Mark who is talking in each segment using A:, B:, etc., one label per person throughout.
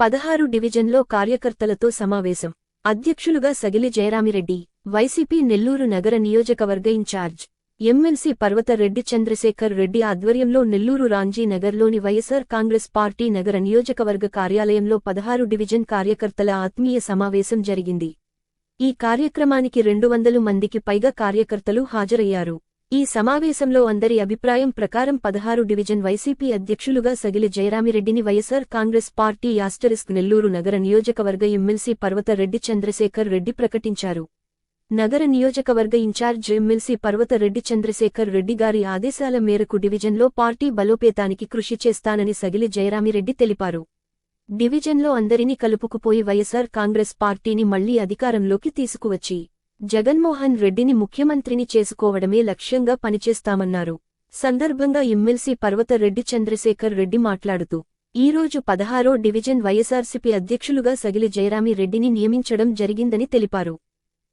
A: పదహారు డివిజన్లో కార్యకర్తలతో సమావేశం. అధ్యక్షులుగా సగిలి జయరామిరెడ్డి వైసీపీ నెల్లూరు నగర నియోజకవర్గ in charge MLC Parvathareddy Chandrasekhar Reddy ఆధ్వర్యంలో నెల్లూరు రాంజీ నగర్లోని వైఎస్సార్ కాంగ్రెస్ పార్టీ నగర నియోజకవర్గ కార్యాలయంలో పదహారు డివిజన్ కార్యకర్తల ఆత్మీయ సమావేశం జరిగింది. ఈ కార్యక్రమానికి రెండు వందలు మందికి పైగా కార్యకర్తలు హాజరయ్యారు. ఈ సమావేశంలో అందరి అభిప్రాయం ప్రకారం పదహారు డివిజన్ వైసీపీ అధ్యక్షులుగా సగిలి జయరామిరెడ్డిని వైఎస్సార్ కాంగ్రెస్ పార్టీ యాస్టరిస్క్ నెల్లూరు నగర నియోజకవర్గ ఎమ్మెల్సీ పర్వతరెడ్డి చంద్రశేఖర్ రెడ్డి ప్రకటించారు. నగర నియోజకవర్గ in charge MLC Parvathareddy Chandrasekhar Reddy గారి ఆదేశాల మేరకు డివిజన్లో పార్టీ బలోపేతానికి కృషి చేస్తానని సగిలి జయరామిరెడ్డి తెలిపారు. డివిజన్లో అందరినీ కలుపుకుపోయి వైఎస్సార్ కాంగ్రెస్ పార్టీని మళ్ళీ అధికారంలోకి తీసుకువచ్చి జగన్మోహన్ రెడ్డిని ముఖ్యమంత్రిని చేసుకోవడమే లక్ష్యంగా పనిచేస్తామన్నారు. సందర్భంగా ఎమ్మెల్సీ పర్వతరెడ్డి చంద్రశేఖర్ రెడ్డి మాట్లాడుతూ ఈరోజు పదహారో డివిజన్ వైఎస్సార్సీపీ అధ్యక్షులుగా సగిలి జయరామి రెడ్డిని నియమించడం జరిగిందని తెలిపారు.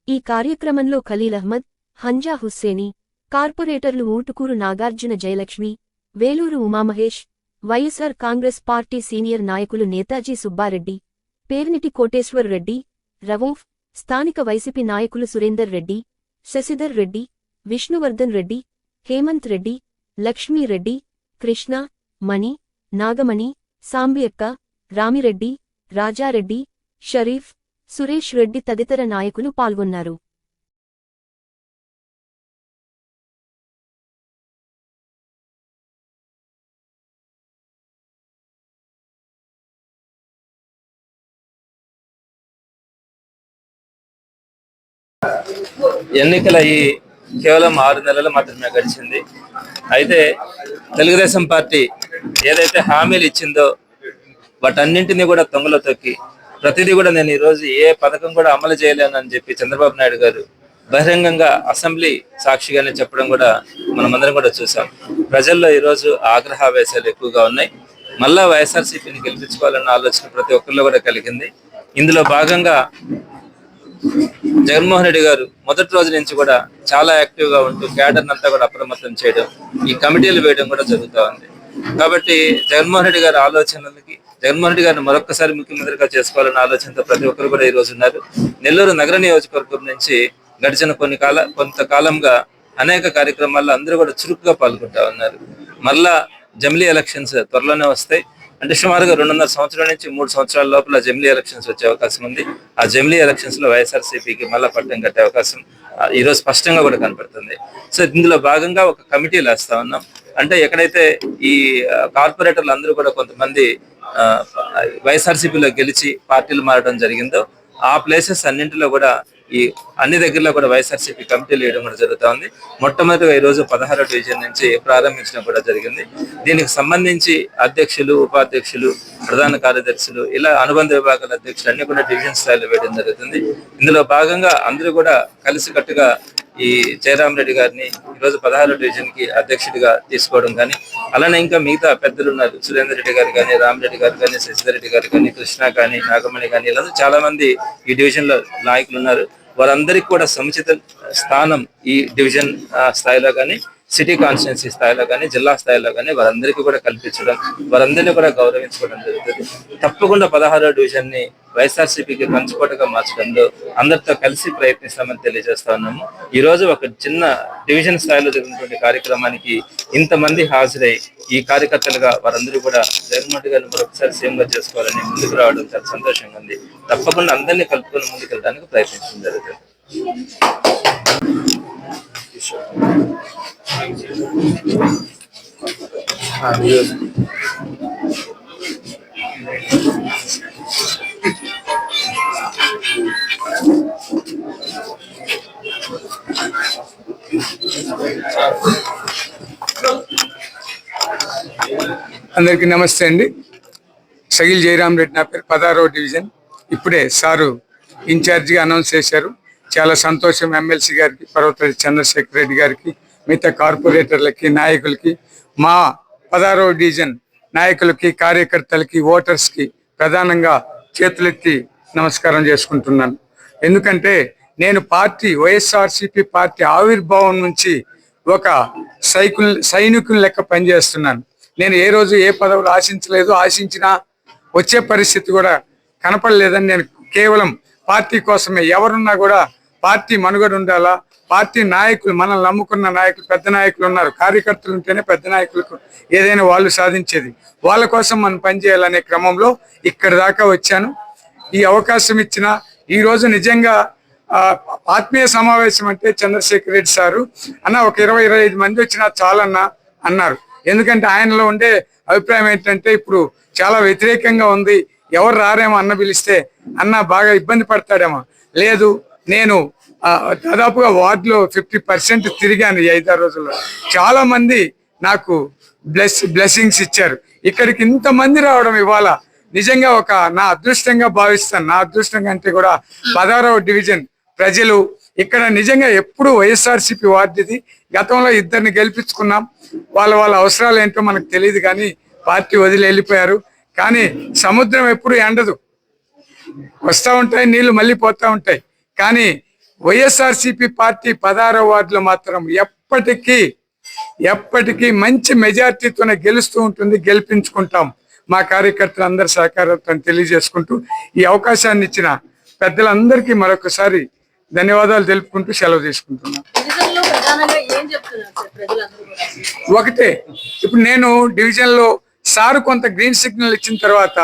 A: ఈ కార్యక్రమంలో ఖలీల్ అహ్మద్ హంజా హుస్సేని కార్పొరేటర్లు Utukuru Nagarjuna Jayalakshmi Veluru Umamahesh YSR Congress party senior నాయకులు నేతాజీ సుబ్బారెడ్డి పేర్నిటి కోటేశ్వర్ రెడ్డి రవూఫ్ స్థానిక వైసీపీ నాయకులు సురేందర్ రెడ్డి శశిధర్ రెడ్డి విష్ణువర్ధన్ రెడ్డి హేమంత్ రెడ్డి లక్ష్మీరెడ్డి కృష్ణ మణి నాగమణి సాంబియక్క రామిరెడ్డి రాజారెడ్డి షరీఫ్ సురేష్ రెడ్డి తదితర నాయకులు పాల్గొన్నారు.
B: ఎన్నికల ఈ కేవలం ఆరు నెలలు మాత్రమే గడిచింది. అయితే తెలుగుదేశం పార్టీ ఏదైతే హామీలు ఇచ్చిందో వాటన్నింటినీ కూడా తొంగలో తొక్కి ప్రతిదీ కూడా నేను ఈరోజు ఏ పథకం కూడా అమలు చేయలేనని చెప్పి చంద్రబాబు నాయుడు గారు బహిరంగంగా అసెంబ్లీ సాక్షిగానే చెప్పడం కూడా మనమందరం కూడా చూసాం ప్రజల్లో ఈరోజు ఆగ్రహావేశాలు ఎక్కువగా ఉన్నాయి. మళ్ళా వైఎస్ఆర్సీపీని గెలిపించుకోవాలన్న ఆలోచన ప్రతి ఒక్కరిలో కూడా కలిగింది. ఇందులో భాగంగా జగన్మోహన్ రెడ్డి గారు మొదటి రోజు నుంచి కూడా చాలా యాక్టివ్గా ఉంటూ క్యాడర్ అంతా కూడా అప్రమత్తం చేయడం ఈ కమిటీలు వేయడం కూడా జరుగుతూ ఉంది. కాబట్టి జగన్మోహన్ రెడ్డి గారి ఆలోచనలకి జగన్మోహన్ రెడ్డి గారిని మరొకసారి ముఖ్యమంత్రిగా చేసుకోవాలన్న ఆలోచనతో ప్రతి ఒక్కరు కూడా ఈ రోజు ఉన్నారు. నెల్లూరు నగర నియోజకవర్గం నుంచి గడిచిన కొన్ని కాల కొంతకాలంగా అనేక కార్యక్రమాల్లో అందరూ కూడా చురుకుగా పాల్గొంటా ఉన్నారు. మళ్ళా జమిలీ ఎలక్షన్స్ త్వరలోనే వస్తాయి. అంటే సుమారుగా రెండున్నర సంవత్సరాల నుంచి మూడు సంవత్సరాల లోపల జమిలీ ఎలక్షన్స్ వచ్చే అవకాశం ఉంది. ఆ జమిలీ ఎలక్షన్స్లో వైఎస్ఆర్సీపీకి మళ్ళా పట్టం కట్టే అవకాశం ఈరోజు ఈ రోజు స్పష్టంగా కూడా కనపడుతుంది. సో ఇందులో భాగంగా ఒక కమిటీ వేస్తా ఉన్నాం. అంటే ఎక్కడైతే ఈ కార్పొరేటర్లు అందరూ కూడా కొంతమంది ఆ, వైఎస్ఆర్సీపీలో గెలిచి పార్టీలు మారడం జరిగిందో ఆ ప్లేసెస్ అన్నింటిలో కూడా ఈ అన్ని దగ్గరలో కూడా వైఎస్ఆర్సీపీ కమిటీలు వేయడం కూడా జరుగుతుంది మొట్టమొదటిగా ఈ రోజు పదహారో డివిజన్ నుంచి ప్రారంభించడం కూడా జరిగింది. దీనికి సంబంధించి అధ్యక్షులు ఉపాధ్యక్షులు ప్రధాన కార్యదర్శులు ఇలా అనుబంధ విభాగాల అధ్యక్షులు అన్ని కూడా డివిజన్ స్థాయిలో వేయడం జరుగుతుంది. ఇందులో భాగంగా అందరూ కూడా కలిసికట్టుగా ఈ జయరామ్ రెడ్డి గారిని ఈరోజు పదహారు డివిజన్కి అధ్యక్షుడిగా తీసుకోవడం కానీ అలానే ఇంకా మిగతా పెద్దలు ఉన్నారు సురేందర్ రెడ్డి గారు కానీ రామరెడ్డి గారు కానీ శశిధర్ రెడ్డి గారు కానీ కృష్ణ కానీ నాగమణి కానీ ఇలా చాలా మంది ఈ డివిజన్లో నాయకులు ఉన్నారు. వారందరికీ కూడా సముచిత స్థానం ఈ డివిజన్ ఆ, స్థాయిలో కానీ సిటీ కాన్స్టిట్యున్సీ స్థాయిలో కానీ జిల్లా స్థాయిలో కానీ వారందరికీ కూడా కల్పించడం వారందరినీ కూడా గౌరవించుకోవడం జరుగుతుంది. తప్పకుండా పదహారో డివిజన్ని వైఎస్ఆర్సీపీకి పంచుకోటగా మార్చడంలో అందరితో కలిసి ప్రయత్నిస్తామని తెలియజేస్తా ఉన్నాము. ఈ రోజు ఒక చిన్న డివిజన్ స్థాయిలో జరిగినటువంటి కార్యక్రమానికి ఇంతమంది హాజరై ఈ కార్యకర్తలుగా వారందరూ కూడా జగన్మోహన్ గారిని మరొకసారి సీఎంగా చేసుకోవాలని ముందుకు రావడం చాలా సంతోషంగా ఉంది. తప్పకుండా అందరినీ కలుపుకొని ముందుకు వెళ్ళడానికి ప్రయత్నించడం జరుగుతుంది.
C: అందరికీ నమస్తే అండి. సగిల్ జయరామ్ రెడ్డి నా పేరు. పదారో డివిజన్. ఇప్పుడే సారు ఇన్ఛార్జిగా అనౌన్స్ చేశారు. చాలా సంతోషం. ఎమ్మెల్సీ గారికి పర్వతరెడ్డి చంద్రశేఖర్ రెడ్డి గారికి మిగతా కార్పొరేటర్లకి నాయకులకి మా పదహారో డివిజన్ నాయకులకి కార్యకర్తలకి ఓటర్స్కి ప్రధానంగా చేతులెత్తి నమస్కారం చేసుకుంటున్నాను. ఎందుకంటే నేను పార్టీ వైఎస్ఆర్సిపి పార్టీ ఆవిర్భావం నుంచి ఒక సైకుల్ సైనికుల లెక్క పనిచేస్తున్నాను. నేను ఏ రోజు ఏ పదవులు ఆశించలేదు ఆశించినా వచ్చే పరిస్థితి కూడా కనపడలేదని నేను కేవలం పార్టీ కోసమే. ఎవరున్నా కూడా పార్టీ మనుగడ ఉండాలా? పార్టీ నాయకులు మనల్ని నమ్ముకున్న నాయకులు పెద్ద నాయకులు ఉన్నారు. కార్యకర్తలు ఉంటేనే పెద్ద నాయకులకు ఏదైనా వాళ్ళు సాధించేది. వాళ్ళ కోసం మనం పనిచేయాలనే క్రమంలో ఇక్కడి దాకా వచ్చాను. ఈ అవకాశం ఇచ్చిన ఈరోజు నిజంగా ఆత్మీయ సమావేశం అంటే చంద్రశేఖర్ రెడ్డి సారు. అన్న ఒక ఇరవై ఇరవై ఐదు మంది వచ్చినా చాలన్నా అన్నారు. ఎందుకంటే ఆయనలో ఉండే అభిప్రాయం ఏంటంటే ఇప్పుడు చాలా వ్యతిరేకంగా ఉంది. ఎవరు రారేమో అన్న పిలిస్తే అన్న బాగా ఇబ్బంది పడతాడేమో. లేదు నేను దాదాపుగా వార్డులో ఫిఫ్టీ పర్సెంట్ తిరిగాను ఈ ఐదారు రోజుల్లో. చాలా మంది నాకు బ్లెస్ బ్లెస్సింగ్స్ ఇచ్చారు. ఇక్కడికి ఇంతమంది రావడం ఇవాళ నిజంగా ఒక నా అదృష్టంగా భావిస్తాను. నా అదృష్టంగా అంటే కూడా పదహారవ డివిజన్ ప్రజలు ఇక్కడ నిజంగా ఎప్పుడు వైఎస్ఆర్సీపీ వార్డుది. గతంలో ఇద్దరిని గెలిపించుకున్నాం. వాళ్ళ వాళ్ళ అవసరాలు ఏంటో మనకు తెలియదు కానీ పార్టీ వదిలి వెళ్ళిపోయారు. కానీ సముద్రం ఎప్పుడు ఎండదు. వస్తూ ఉంటాయి నీళ్ళు మళ్ళీ పోతూ ఉంటాయి. కానీ వైఎస్ఆర్సీపీ పార్టీ పదహారవ వార్డులో మాత్రం ఎప్పటికీ ఎప్పటికీ మంచి మెజార్టీతోనే గెలుస్తూ ఉంటుంది గెలిపించుకుంటాం. మా కార్యకర్తలు అందరి సహకారంతో తెలియజేసుకుంటూ ఈ అవకాశాన్ని ఇచ్చిన పెద్దలందరికీ మరొకసారి ధన్యవాదాలు తెలుపుకుంటూ సెలవు తీసుకుంటున్నాను.
D: డివిజన్లో
C: ఒకటే ఇప్పుడు నేను డివిజన్లో సారు కొంత గ్రీన్ సిగ్నల్ ఇచ్చిన తర్వాత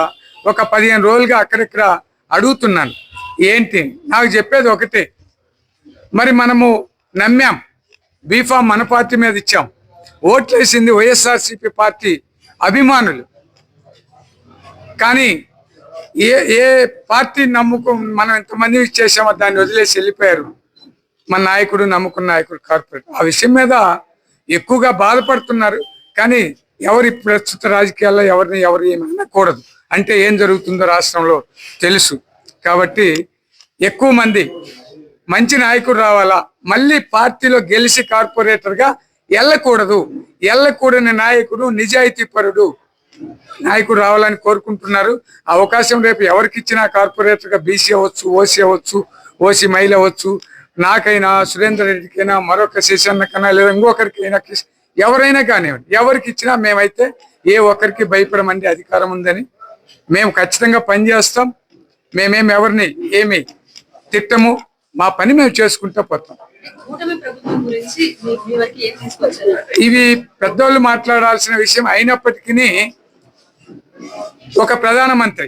C: ఒక పదిహేను రోజులుగా అక్కడిక్కడ అడుగుతున్నాను. ఏంటి? నాకు చెప్పేది ఒకటే మరి మనము నమ్మాం. బీఫామ్ మన పార్టీ మీద ఇచ్చాం. ఓట్లేసింది వైఎస్ఆర్సీపీ పార్టీ అభిమానులు. కానీ ఏ ఏ పార్టీ నమ్ముకు మనం ఎంతమంది చేసామో దాన్ని వదిలేసి వెళ్ళిపోయారు. మన నాయకుడు నమ్ముకున్న నాయకుడు కార్పొరేట్. ఆ విషయం మీద ఎక్కువగా బాధపడుతున్నారు. కానీ ఎవరి ప్రస్తుత రాజకీయాల్లో ఎవరిని ఎవరు ఏమనకూడదు అంటే ఏం జరుగుతుందో రాష్ట్రంలో తెలుసు. కాబట్టి ఎక్కువ మంది మంచి నాయకుడు రావాలా? మళ్ళీ పార్టీలో గెలిచి కార్పొరేటర్గా వెళ్ళకూడదు వెళ్ళకూడని నాయకుడు నిజాయితీపరుడు నాయకుడు రావాలని కోరుకుంటున్నారు. అవకాశం రేపు ఎవరికి ఇచ్చినా కార్పొరేటర్గా బీసీ అవ్వచ్చు ఓసీ అవ్వచ్చు ఓసీ మహిళ అవ్వచ్చు. నాకైనా సురేందర్ రెడ్డికైనా మరొక శశన్నకైనా లేదా ఇంకొకరికైనా ఎవరైనా కానివ్వండి ఎవరికి ఇచ్చినా మేమైతే ఏ ఒక్కరికి భయపడమండి అధికారం ఉందని. మేము ఖచ్చితంగా పనిచేస్తాం. మేమేం ఎవరిని ఏమి తిట్టము. మా పని మేము చేసుకుంటూ పోతాం. ఇవి పెద్దోళ్ళు మాట్లాడాల్సిన విషయం అయినప్పటికీ ఒక ప్రధానమంత్రి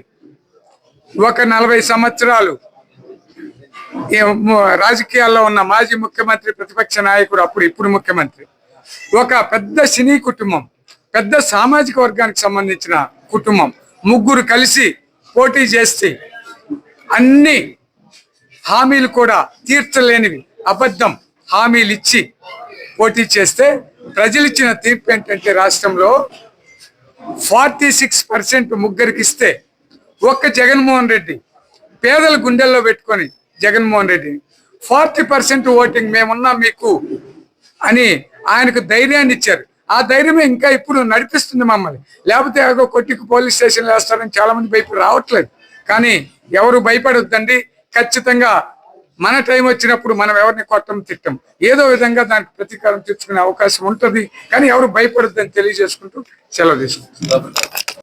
C: ఒక నలభై సంవత్సరాలు రాజకీయాల్లో ఉన్న మాజీ ముఖ్యమంత్రి ప్రతిపక్ష నాయకుడు అప్పుడు ఇప్పుడు ముఖ్యమంత్రి. ఒక పెద్ద సినీ కుటుంబం పెద్ద సామాజిక వర్గానికి సంబంధించిన కుటుంబం ముగ్గురు కలిసి పోటీ చేస్తే అన్ని హామీలు కూడా తీర్చలేనివి. అబద్ధం హామీలు ఇచ్చి పోటీ చేస్తే ప్రజలు ఇచ్చిన తీర్పు ఏంటంటే రాష్ట్రంలో ఫార్టీ సిక్స్ పర్సెంట్ ముగ్గురికి ఇస్తే ఒక్క జగన్మోహన్ రెడ్డి పేదల గుండెల్లో పెట్టుకొని Jaganmohan Reddy forty percent voting మేమున్నా మీకు అని ఆయనకు ధైర్యాన్ని ఇచ్చారు. ఆ ధైర్యమే ఇంకా ఇప్పుడు నడిపిస్తుంది మమ్మల్ని. లేకపోతే ఏదో కొట్టికి పోలీస్ స్టేషన్లో వేస్తారని చాలామంది భయపడి రావట్లేదు. కానీ ఎవరు భయపడొద్దండి? ఖచ్చితంగా మన టైం వచ్చినప్పుడు మనం ఎవరిని కొట్టం తిట్టం. ఏదో విధంగా దానికి ప్రతీకారం తెచ్చుకునే అవకాశం ఉంటుంది. కానీ ఎవరు భయపడద్దని తెలియజేసుకుంటూ సెలవు తీసుకుంటున్నారు